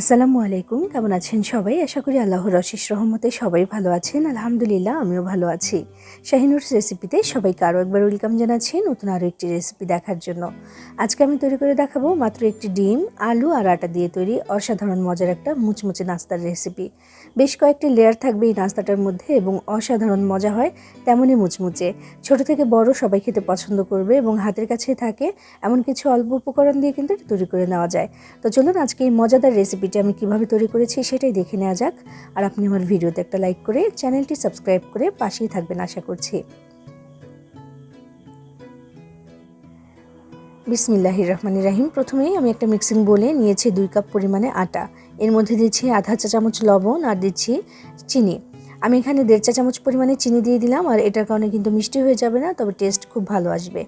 আসসালামু আলাইকুম, কেমন আছেন সবাই? আশা করি আল্লাহর অশেষ রহমতে সবাই ভালো আছেন। আলহামদুলিল্লাহ, আমিও ভালো আছি। শাহিনুর রেসিপিতে সবাইকে আরও একবার ওয়েলকাম জানাচ্ছি নতুন আরও একটি রেসিপি দেখার জন্য। আজকে আমি তৈরি করে দেখাবো মাত্র একটি ডিম, আলু আর আটা দিয়ে তৈরি অসাধারণ মজার একটা মুচমুচে নাস্তার রেসিপি বেশ কয়েকটি লেয়ার থাকবে এই নাস্তাটার মধ্যে এবং অসাধারণ মজা হয় তেমনই মুচমুচে। ছোট থেকে বড় সবাই খেতে পছন্দ করবে এবং হাতের কাছে থাকে, এমন কিছু অল্প উপকরণ দিয়ে কিন্তু তৈরি করে নেওয়া যায়। তো চলুন আজকে এই মজাদার রেসিপিটি আমি কীভাবে তৈরি করেছি সেটাই দেখে নেওয়া যাক। আর আপনি আমার ভিডিওতে একটা লাইক করে চ্যানেলটি সাবস্ক্রাইব করে পাশেই থাকবেন আশা করছি। বিসমিল্লাহ রহমান রাহিম। প্রথমেই আমি একটা মিক্সিং বলে নিয়েছি দুই কাপ পরিমাণে আটা। এর মধ্যে দিচ্ছি আধা চা চামচ লবণ আর দিচ্ছি চিনি। আমি এখানে দেড় চা চামচ পরিমাণে চিনি দিয়ে দিলাম আর এটার কারণে কিন্তু মিষ্টি হয়ে যাবে না, তবে টেস্ট খুব ভালো আসবে।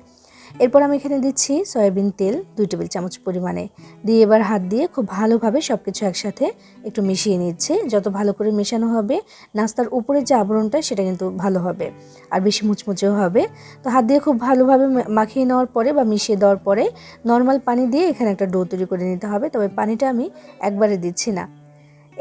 এরপর আমি এখানে দিচ্ছি সয়াবিন তেল, দুই টেবিল চামচ পরিমাণে। দিয়ে এবার হাত দিয়ে খুব ভালোভাবে সব কিছু একসাথে একটু মিশিয়ে নিচ্ছে। যত ভালো করে মেশানো হবে, নাস্তার উপরের যে আবরণটা, সেটা কিন্তু ভালো হবে। আর বেশি মুচমুচেও হবে। তো হাত দিয়ে খুব ভালোভাবে মাখিয়ে নেওয়ার পরে বা মিশিয়ে দেওয়ার পরে, নর্মাল পানি দিয়ে এখানে একটা ডো তৈরি করে নিতে হবে। তবে পানিটা আমি একবারে দিচ্ছি না।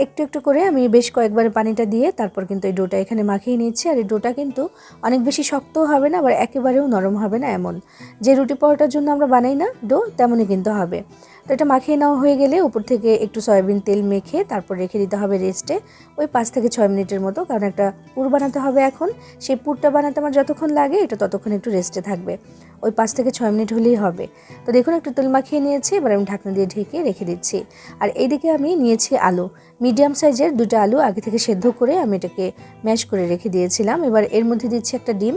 একটু একটু করে আমি বেশ কয়েকবার পানিটা দিয়ে তারপর কিন্তু এই ডোটা এখানে মাখিয়ে নিচ্ছি আর এই ডোটা কিন্তু অনেক বেশি শক্তও হবে না, আবার একেবারেও নরম হবে না এমন। যে রুটি পরোটার জন্য আমরা বানাই না ডো, তেমনই কিন্তু হবে। তো এটা মাখিয়ে নেওয়া হয়ে গেলে উপর থেকে একটু সয়াবিন তেল মেখে তারপর রেখে দিতে হবে রেস্টে। ওই পাঁচ থেকে ছয় মিনিটের মতো, কারণ একটা পুর বানাতে হবে এখন। সেই পুরটা বানাতে আমার যতক্ষণ লাগে, এটা ততক্ষণ একটু রেস্টে থাকবে। ওই পাঁচ থেকে ছয় মিনিট হলেই হবে। তো দেখুন, একটু তেল মাখিয়ে নিয়েছি, এবার আমি ঢাকনা দিয়ে ঢেকে রেখে দিচ্ছি। আর এইদিকে আমি নিয়েছি আলু। মিডিয়াম সাইজের দুটো আলু আগে থেকে সেদ্ধ করে আমি এটাকে ম্যাশ করে রেখে দিয়েছিলাম। এবার এর মধ্যে দিচ্ছি একটা ডিম।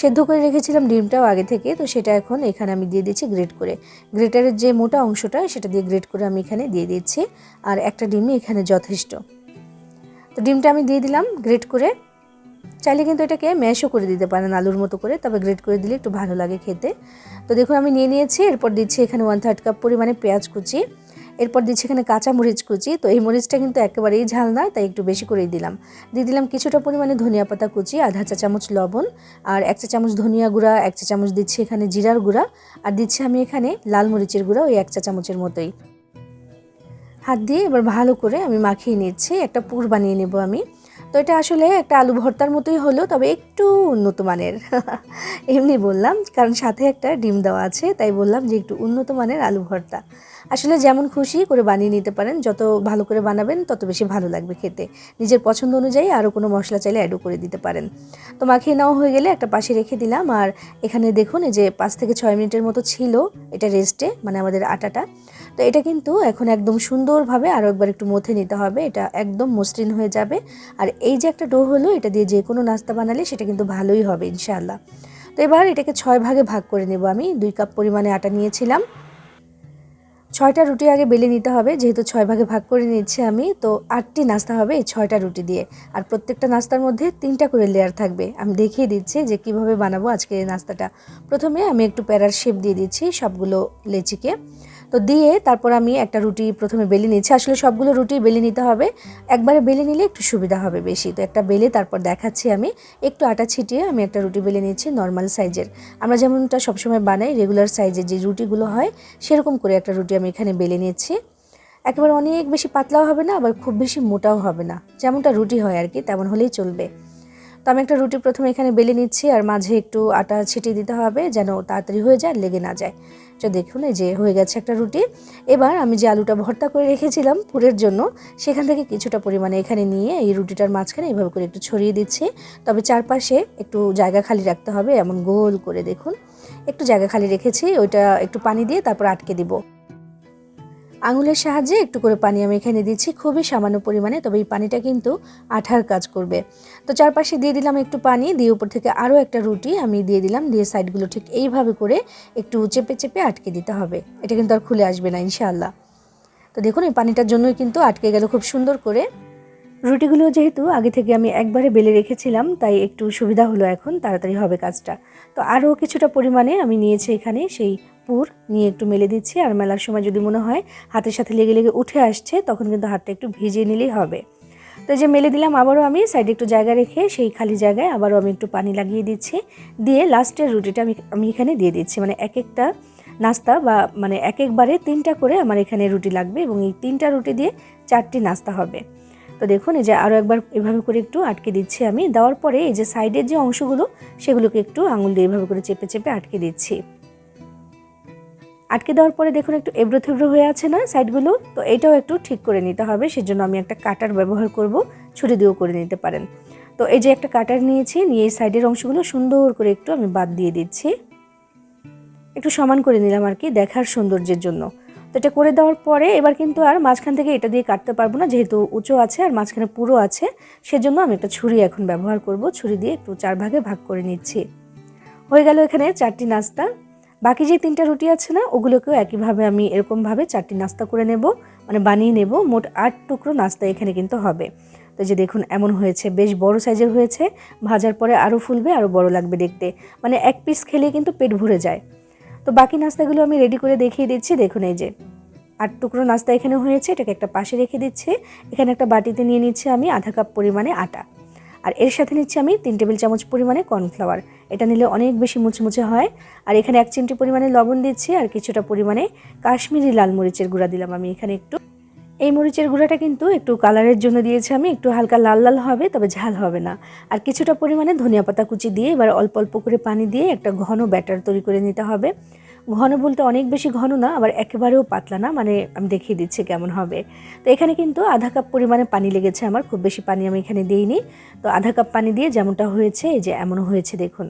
সেদ্ধ করে রেখেছিলাম ডিমটাও আগে থেকে, তো সেটা এখন এখানে আমি দিয়ে দিচ্ছি গ্রেট করে। গ্রেটারের যে মোটা অংশটা সেটা দিয়ে গ্রেট করে আমি এখানে দিয়ে দিচ্ছি আর একটা ডিমই এখানে যথেষ্ট। তো ডিমটা আমি দিয়ে দিলাম গ্রেট করে। চাইলে কিন্তু এটাকে ম্যাশও করে দিতে পারেন আলুর মতো করে, তবে গ্রেট করে দিলে একটু ভালো লাগে খেতে। তো দেখুন আমি নিয়ে নিয়েছি, এরপর দিচ্ছি এখানে ওয়ান থার্ড কাপ পরিমাণে পেঁয়াজ কুচি। এরপর দিচ্ছি এখানে কাঁচা মরিচ কুচি। তো এই মরিচটা কিন্তু একেবারেই ঝাল নয়, তাই একটু বেশি করেই দিলাম। দিয়ে দিলাম কিছুটা পরিমাণে ধনিয়া পাতা কুচি, আধা চা চামচ লবণ আর এক চা চামচ ধনিয়া গুঁড়া, এক চা চামচ দিচ্ছি এখানে জিরার গুঁড়া আর দিচ্ছি আমি এখানে লাল মরিচের গুঁড়া ওই এক চা চামচের মতোই। হাত দিয়ে এবার ভালো করে আমি মাখিয়ে নিচ্ছি, একটা পুর বানিয়ে নেব আমি। তো এটা আসলে একটা আলু ভর্তার মতোই হলো, তবে একটু উন্নত মানের। এমনি বললাম, কারণ সাথে একটা ডিম দেওয়া আছে, তাই বললাম যে একটু উন্নত মানের আলু ভর্তা। আসলে যেমন খুশি করে বানিয়ে নিতে পারেন। যত ভালো করে বানাবেন, তত বেশি ভালো লাগবে খেতে। নিজের পছন্দ অনুযায়ী আরও কোনো মশলা চাইলে অ্যাডও করে দিতে পারেন। তো মাখিয়ে নেওয়া হয়ে গেলে একটা পাশে রেখে দিলাম। আর এখানে দেখুন, এই যে পাঁচ থেকে ছয় মিনিটের মতো ছিল এটা রেস্টে মানে আমাদের আটাটা। তো এটা কিন্তু এখন একদম সুন্দরভাবে আরও একবার একটু মথে নিতে হবে। এটা একদম মসৃণ হয়ে যাবে। আর এই যে একটা ডো হলো, এটা দিয়ে যে কোনো নাস্তা বানালে সেটা কিন্তু ভালোই হবে, ইনশাআল্লাহ। তো এবার এটাকে ছয় ভাগে ভাগ করে নেব আমি। দুই কাপ পরিমাণে আটা নিয়েছিলাম। ছয়টা রুটি আগে বেলে নিতে হবে, যেহেতু ছয় ভাগে ভাগ করে নিচ্ছি আমি, তো আটটি নাস্তা হবে এই ছয়টা রুটি দিয়ে। আর প্রত্যেকটা নাস্তার মধ্যে তিনটা করে লেয়ার থাকবে। আমি দেখিয়ে দিচ্ছি যে কীভাবে বানাবো আজকে এই নাস্তাটা। প্রথমে আমি একটু প্যারার শেপ দিয়ে দিচ্ছি সবগুলো লেচিকে। তো দিয়ে তারপর আমি একটা রুটি প্রথমে বেলে নিচ্ছি আসলে সবগুলো রুটি বেলে নিতে হবে। একবারে বেলে নিলে একটু সুবিধা হবে বেশি। তো একটা বেলে তারপর দেখাচ্ছি আমি। একটু আটা ছিটিয়ে আমি একটা রুটি বেলে নিচ্ছি নর্মাল সাইজের। আমরা যেমনটা সবসময় বানাই, রেগুলার সাইজের যে রুটিগুলো হয়, সেরকম করে একটা রুটি আমি এখানে বেলে নিচ্ছি একেবারে অনেক বেশি পাতলাও হবে না, আবার খুব বেশি মোটাও হবে না। যেমনটা রুটি হয় আর কি, তেমন হলেই চলবে। আমি একটা রুটি প্রথমে এখানে বেলে নিচ্ছি আর মাঝে একটু আটা ছিটিয়ে দিতে হবে যেন তাড়াতাড়ি হয়ে যায়, লেগে না যায়। তো দেখুন এই যে হয়ে গেছে একটা রুটি। এবার আমি যে আলুটা ভর্তা করে রেখেছিলাম পুরের জন্য, সেখান থেকে কিছুটা পরিমাণে এখানে নিয়ে এই রুটিটার মাঝখানে এইভাবে করে একটু ছড়িয়ে দিচ্ছি। তবে চারপাশে একটু জায়গা খালি রাখতে হবে, এমন গোল করে দেখুন। একটু জায়গা খালি রেখেছি, ওইটা একটু পানি দিয়ে তারপর আটকে দিব। আঙুলের সাহায্যে একটু করে পানি আমি এখানে দিচ্ছি, খুবই সামান্য পরিমাণে, তবে এই পানিটা কিন্তু আঠার কাজ করবে। তো চারপাশে দিয়ে দিলাম একটু পানি, দিয়ে উপর থেকে আরও একটা রুটি আমি দিয়ে দিলাম, দিয়ে সাইডগুলো ঠিক এইভাবে করে একটু চেপে চেপে আটকে দিতে হবে। এটা কিন্তু আর খুলে আসবে না, ইনশাআল্লাহ। তো দেখুন, এই পানিটার জন্যই কিন্তু আটকে গেল খুব সুন্দর করে। রুটিগুলো যেহেতু আগে থেকে আমি একবারে বেলে রেখেছিলাম, তাই একটু সুবিধা হলো এখন, তাড়াতাড়ি হবে কাজটা। তো আরও কিছুটা পরিমাণে আমি নিয়েছি এখানে সেই পুর নিয়ে একটু মেলে দিচ্ছি। আর মেলার সময় যদি মনে হয় হাতের সাথে লেগে লেগে উঠে আসছে, তখন কিন্তু হাতটা একটু ভিজিয়ে নিলেই হবে। তো যে মেলে দিলাম, আবারও আমি সাইডে একটু জায়গা রেখে সেই খালি জায়গায় আবারও আমি একটু পানি লাগিয়ে দিচ্ছি। দিয়ে লাস্টের রুটিটা আমি আমি এখানে দিয়ে দিচ্ছি। মানে এক একটা নাস্তা বা মানে এক একবারে তিনটা করে আমার এখানে রুটি লাগবে এবং এই তিনটা রুটি দিয়ে চারটি নাস্তা হবে। তো দেখুন, এই যে আরও একবার এভাবে করে একটু আটকে দিচ্ছি আমি। দেওয়ার পরে এই যে সাইডের যে অংশগুলো, সেগুলোকে একটু আঙুল দিয়ে এভাবে করে চেপে চেপে আটকে দিচ্ছি। আটকে দেওয়ার পরে দেখুন একটু এবড়ো থেবড়ো হয়ে আছে না সাইডগুলো? তো এটাও একটু ঠিক করে নিতে হবে, সেজন্য আমি একটা কাটার ব্যবহার করব, ছুরি দিয়েও করে নিতে পারেন। তো এই যে একটা কাটার নিয়েছি, নিয়ে এই সাইডের অংশগুলো সুন্দর করে একটু আমি বাদ দিয়ে দিচ্ছি। একটু সমান করে নিলাম আর কি, দেখার সৌন্দর্যের জন্য। তো এটা করে দেওয়ার পরে এবার কিন্তু আর মাঝখান থেকে এটা দিয়ে কাটতে পারব না, যেহেতু উঁচু আছে আর মাঝখানে পুরো আছে, সেজন্য আমি একটা ছুরি এখন ব্যবহার করব, ছুরি দিয়ে একটু চার ভাগে ভাগ করে নিচ্ছি। হয়ে গেল এখানে চারটি নাস্তা। বাকি যে তিনটা রুটি আছে না, ওগুলোকেও একইভাবে আমি এরকমভাবে চারটি নাস্তা করে নেব। মানে বানিয়ে নেব, মোট আট টুকরো নাস্তা এখানে কিন্তু হবে। তো যে দেখুন, এমন হয়েছে, বেশ বড় সাইজের হয়েছে। ভাজার পরে আরও ফুলবে আরও বড় লাগবে দেখতে। মানে এক পিস খেলে কিন্তু পেট ভরে যায়। তো বাকি নাস্তাগুলো আমি রেডি করে দেখিয়ে দিচ্ছি। দেখুন এই যে, আট টুকরো নাস্তা এখানে হয়েছে, এটাকে একটা পাশে রেখে দিচ্ছি। এখানে একটা বাটিতে নিয়ে নিচ্ছি আমি আধা কাপ পরিমাণে আটা। আর এর সাথে নিচ্ছি আমি তিন টেবিল চামচ পরিমাণে কর্নফ্লাওয়ার। এটা নিলে অনেক বেশি মুচমুচে হয়। আর এখানে এক চিমটি পরিমাণে লবণ দিচ্ছি আর কিছুটা পরিমাণে কাশ্মীরি লাল মরিচের গুঁড়া দিলাম আমি এখানে একটু। এই মরিচের গুঁড়াটা কিন্তু একটু কালারের জন্য দিয়েছি আমি, একটু হালকা লাল লাল হবে, তবে ঝাল হবে না। আর কিছুটা পরিমাণে ধনিয়া পাতা কুচি দিয়ে এবার অল্প অল্প করে পানি দিয়ে একটা ঘন ব্যাটার তৈরি করে নিতে হবে। ঘন বলতে অনেক বেশি ঘন না, আবার একেবারেও পাতলা না মানে আমি দেখিয়ে দিচ্ছি কেমন হবে। তো এখানে কিন্তু আধা কাপ পরিমাণে পানি লেগেছে আমার, খুব বেশি পানি আমি এখানে দিইনি। তো আধা কাপ পানি দিয়ে যেমনটা হয়েছে, এই যে এমন হয়েছে দেখুন।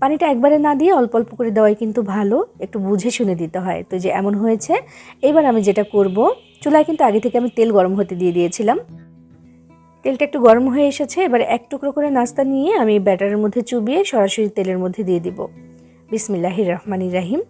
পানিটা একবারে না দিয়ে অল্প অল্প করে দেওয়াই কিন্তু ভালো, একটু বুঝে শুনে দিতে হয়। তো যে এমন হয়েছে, এবার আমি যেটা করব, চুলায় কিন্তু আগে থেকে আমি তেল গরম হতে দিয়ে দিয়েছিলাম। তেলটা একটু গরম হয়ে এসেছে, এবার এক টুকরো করে নাস্তা নিয়ে আমি ব্যাটারের মধ্যে চুবিয়ে সরাসরি তেলের মধ্যে দিয়ে দিব। বিসমিল্লাহির রহমানি রাহিম।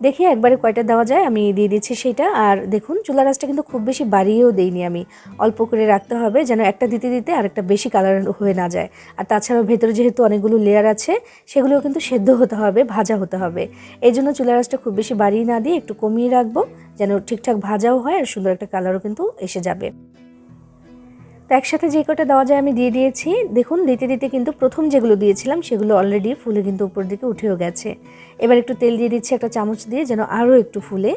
দেখি একবারে কয়টা দেওয়া যায়, আমি দিয়ে দিচ্ছি সেটা। আর দেখুন চুলা রাসটা কিন্তু খুব বেশি বাড়িয়েও দেইনি আমি। অল্প করে রাখতে হবে যেন একটা দিতে দিতে আর একটা বেশি কালার হয়ে না যায়। আর তাছাড়াও ভেতরে যেহেতু অনেকগুলো লেয়ার আছে, সেগুলোও কিন্তু সেদ্ধ হতে হবে, ভাজা হতে হবে। এই জন্য চুলা রাসটা খুব বেশি বাড়িয়ে না দিয়ে একটু কমিয়ে রাখব, যেন ঠিকঠাক ভাজাও হয় আর সুন্দর একটা কালারও কিন্তু এসে যাবে। তো একসাথে যে কটা দেওয়া যায় আমি দিয়ে দিয়েছি। দেখুন, দিতে দিতে কিন্তু প্রথম যেগুলো দিয়েছিলাম সেগুলো অলরেডি ফুলে কিন্তু উপর দিকে উঠেও গেছে। এবার একটু তেল দিয়ে দিচ্ছি একটা চামচ দিয়ে যেন আরও একটু ফুলে।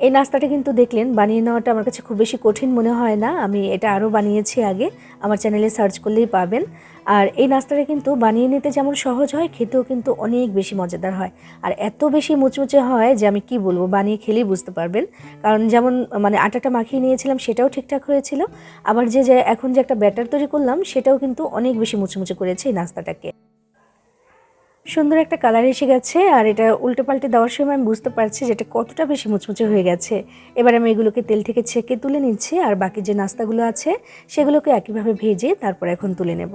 এই নাস্তাটা কিন্তু দেখলেন, বানিয়ে নেওয়াটা আমার কাছে খুব বেশি কঠিন মনে হয় না। আমি এটা আরও বানিয়েছি আগে, আমার চ্যানেলে সার্চ করলেই পাবেন। আর এই নাস্তাটা কিন্তু বানিয়ে নিতে যেমন সহজ হয়, খেতেও কিন্তু অনেক বেশি মজাদার হয়। আর এত বেশি মুচমুচে হয় যে আমি কি বলব, বানিয়ে খেলেই বুঝতে পারবেন। কারণ যেমন মানে আটাটা মাখিয়ে নিয়েছিলাম, সেটাও ঠিকঠাক হয়েছিল। আবার যে যে এখন যে একটা ব্যাটার তৈরি করলাম, সেটাও কিন্তু অনেক বেশি মুচমুচে করেছে এই নাস্তাটাকে। সুন্দর একটা কালার এসে গেছে, আর এটা উল্টে পাল্টে দেওয়ার সময় আমি বুঝতে পারছি যে এটা কতটা বেশি মুচমুচে হয়ে গেছে। এবার আমি এগুলোকে তেল থেকে ছেঁকে তুলে নিচ্ছি, আর বাকি যে নাস্তাগুলো আছে, সেগুলোকে একইভাবে ভেজে তারপর এখন তুলে নেব।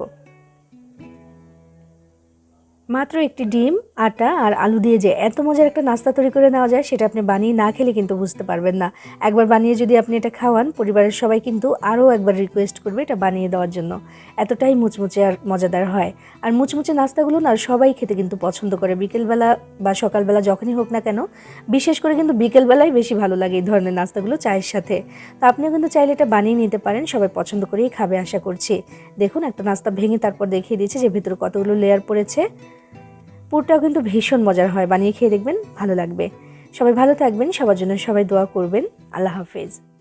মাত্র একটি ডিম, আটা আর আলু দিয়ে যে এত মজার একটা নাস্তা তৈরি করে নেওয়া যায়, সেটা আপনি বানিয়ে না খেলে কিন্তু বুঝতে পারবেন না। একবার বানিয়ে যদি আপনি এটা খাওয়ান, পরিবারের সবাই কিন্তু আরও একবার রিকোয়েস্ট করবে এটা বানিয়ে দেওয়ার জন্য। এতটাই মুচমুচে আর মজাদার হয়। আর মুচমুচে নাস্তাগুলো না সবাই খেতে কিন্তু পছন্দ করে। বিকেলবেলা বা সকালবেলা যখনই হোক না কেন, বিশেষ করে কিন্তু বিকেলবেলায় বেশি ভালো লাগে এই ধরনের নাস্তাগুলো চায়ের সাথে। তো আপনিও কিন্তু চাইলে এটা বানিয়ে নিতে পারেন, সবাই পছন্দ করেই খাবে আশা করছি। দেখুন, একটা নাস্তা ভেঙে তারপর দেখিয়ে দিয়েছে যে ভেতরে কতগুলো লেয়ার পড়েছে। পুরটাও কিন্তু ভীষণ মজার হয়। বানিয়ে খেয়ে দেখবেন ভালো লাগবে। সবাই ভালো থাকবেন, সবার জন্য সবাই দোয়া করবেন। আল্লাহ হাফেজ।